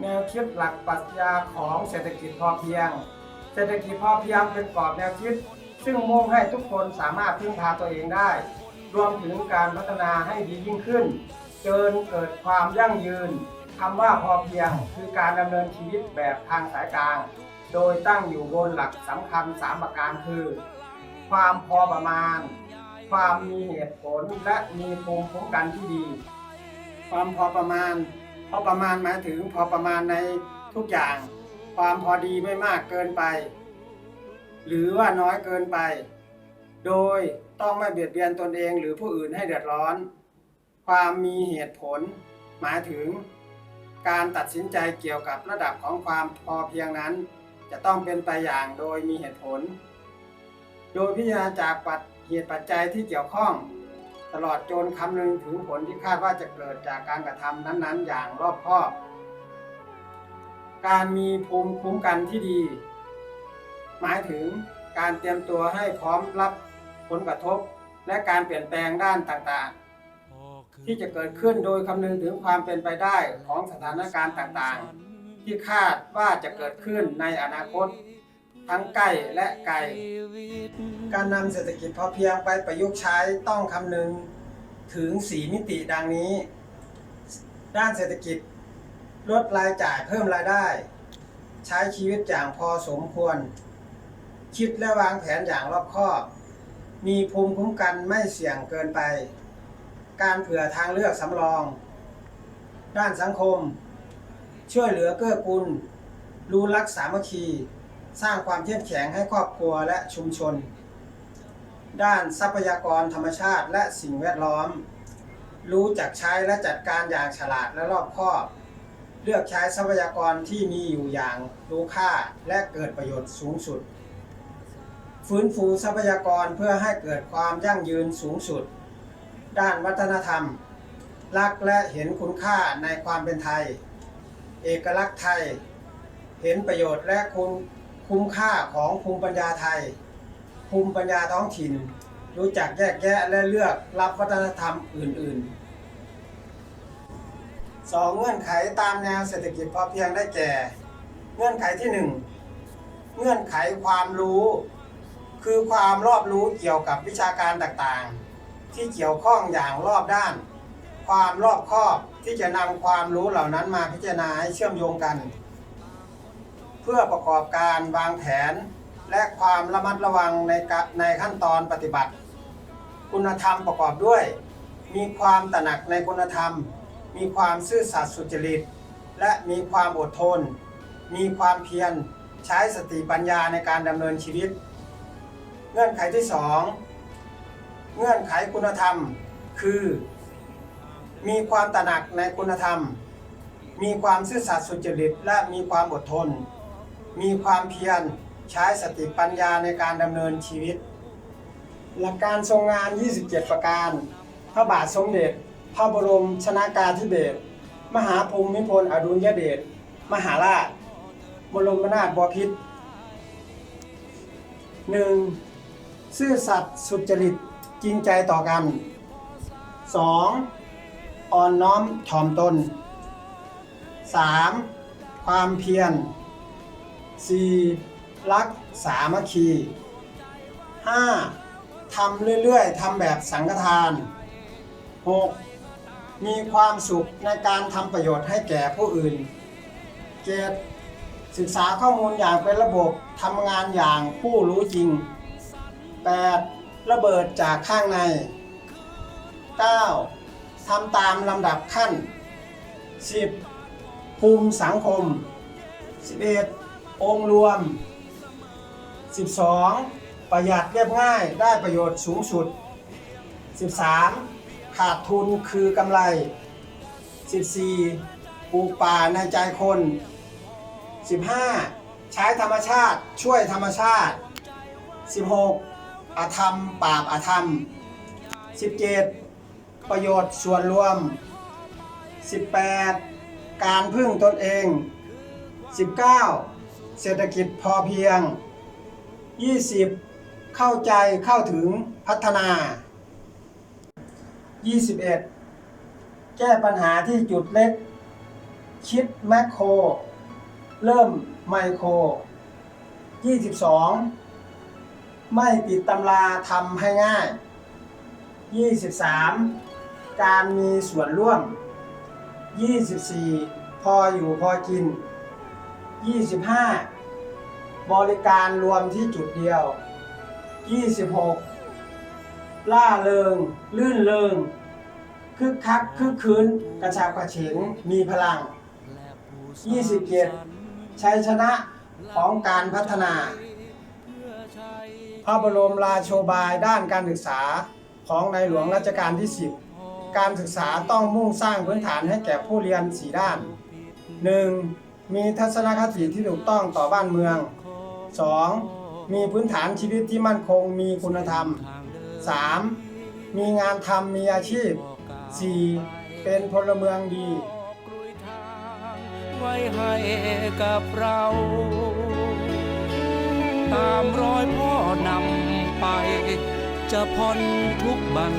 แนวคิดหลักปรัชญาของเศรษฐกิจพอเพียง เศรษฐกิจพอเพียงเป็นกรอบแนวคิด ซึ่งมุ่งให้ทุกคนสามารถพึ่งพาตัวเองได้ รวมถึงการพัฒนาให้ดียิ่งขึ้น เจินเกิดความยั่งยืนคำว่าพอเพียงคือการดำเนินชีวิตแบบทางสายกลาง โดยตั้งอยู่บนหลักสำคัญ 3 ประการคือ ความพอประมาณ ความมีเหตุผลและมีภูมิคุ้มกันที่ดี ความพอประมาณ พอประมาณหมายถึงพอประมาณในทุกอย่าง ความพอดีไม่มากเกินไป หรือว่าน้อยเกินไป โดยต้องไม่เบียดเบียนตนเองหรือผู้อื่นให้เดือดร้อน ความมีเหตุผล หมายถึง การตัดสินใจเกี่ยวกับระดับของความพอเพียงนั้น จะต้องเป็นไปอย่างโดยมีเหตุผล โดยพิจารณาจากปัจเหตุปัจจัยที่เกี่ยวข้อง ตลอดจนคำนึงถึงผลที่คาดว่าจะเกิดจากการกระทำนั้นๆ อย่างรอบคอบ การมีภูมิคุ้มกันที่ดี หมายถึงการเตรียมตัวให้พร้อมรับผลกระทบ และการเปลี่ยนแปลงด้านต่างๆ ที่จะเกิดขึ้นโดยคำนึงถึงความเป็นไปได้ของสถานการณ์ต่างๆ ที่คาดว่าจะเกิดขึ้นในอนาคต ทั้งใกล้และไกลการนำเศรษฐกิจพอเพียงไปประยุกต์ใช้ต้องคำนึงถึง4มิติดังนี้ ด้านเศรษฐกิจ ลดรายจ่ายเพิ่มรายได้ ใช้ชีวิตอย่างพอสมควร คิดและวางแผนอย่างรอบคอบ มีภูมิคุ้มกันไม่เสี่ยงเกินไป การเผื่อทางเลือกสำรอง ด้านสังคม ช่วยเหลือเกื้อกูลรู้รักสามัคคี สร้างความเข้มแข็งให้ครอบครัวและชุมชน ด้านทรัพยากรธรรมชาติและสิ่งแวดล้อม รู้จักใช้และจัดการอย่างฉลาดและรอบคอบ เลือกใช้ทรัพยากรที่มีอยู่อย่างรู้ค่าและเกิดประโยชน์สูงสุด ฟื้นฟูทรัพยากรเพื่อให้เกิดความยั่งยืนสูงสุด ด้านวัฒนธรรม รักและเห็นคุณค่าในความเป็นไทย เอกลักษณ์ไทย เห็นประโยชน์และคุณ คุ้มค่าของภูมิปัญญาไทย ภูมิปัญญาท้องถิ่น รู้จักแยกแยะและเลือกรับวัฒนธรรมอื่นๆสองเงื่อนไขตามแนวเศรษฐกิจพอเพียงได้แก่ เงื่อนไขที่หนึ่งเงื่อนไขความรู้ คือความรอบรู้เกี่ยวกับวิชาการต่างๆ ที่เกี่ยวข้องอย่างรอบด้าน ความรอบคอบที่จะนำความรู้เหล่านั้นมาพิจารณาให้เชื่อมโยงกัน พื่อประกอบการวางแผน และความระมัดระวังในในขั้นตอนปฏิบัติ คุณธรรมประกอบด้วย มีความตระหนักในคุณธรรม มีความซื่อสัตย์สุจริต และมีความอดทน มีความเพียรใช้สติปัญญาในการดำเนินชีวิต เงื่อนไขที่ 2 เงื่อนไขคุณธรรมคือ มีความตระหนักในคุณธรรม มีความซื่อสัตย์สุจริต และมีความอดทน มีความเพียรใช้สติปัญญาในการดำเนินชีวิต หลักการทรงงาน 27 ประการ พระบาทสมเด็จ พระบรมชนากาธิเบศรมหาภูมิพลอดุลยเดชมหาราชบรมนาถบพิตร 1. ซื่อสัตย์สุจริตจริงใจต่อกัน 2. อ่อนน้อมถ่อมตน 3. ความเพียร 4. รักสามัคคี 5. ทำเรื่อยๆทำแบบสังฆทาน 6. มีความสุขในการทำประโยชน์ให้แก่ผู้อื่น 7. ศึกษาข้อมูลอย่างเป็นระบบทำงานอย่างผู้รู้จริง 8. ระเบิดจากข้างใน 9. ทำตามลำดับขั้น 10. ภูมิสังคม 11. องค์รวม 12. ประหยัดเรียบง่ายได้ประโยชน์สูงสุด 13. ขาดทุนคือกำไร 14. ปลูกป่าในใจคน 15 ใช้ธรรมชาติช่วยธรรมชาติ 16 อธรรมปราบอธรรม 17 ประโยชน์ส่วนรวม 18 การพึ่งตนเอง 19 เศรษฐกิจพอเพียง 20 เข้าใจเข้าถึงพัฒนา 21 แก้ปัญหาที่จุดเล็ก คิดแมคโคร เริ่มไมโคร 22 ไม่ปิดตำราทำให้ง่าย 23 การมีส่วนร่วม 24 พออยู่พอกิน 25 บริการรวมที่จุดเดียว 26 ล่าเริง ลื่นเริงคึกคักคึกคืนกระชากกระเฉงมีพลัง 27 ชัยชนะของการพัฒนา พระบรมราโชบายด้านการศึกษาของในหลวงรัชกาลที่ 10 การศึกษาต้องมุ่งสร้างพื้นฐานให้แก่ผู้เรียน 4 ด้าน 1. มีทัศนคติที่ถูกต้องต่อบ้านเมือง 2. มีพื้นฐานชีวิตที่มั่นคงมีคุณธรรม 3. มีงานทำมีอาชีพ 4. เป็นพลเมืองดีไว้ให้กับเรา ตามรอยพ่อนำไป จะพ้นทุกบัน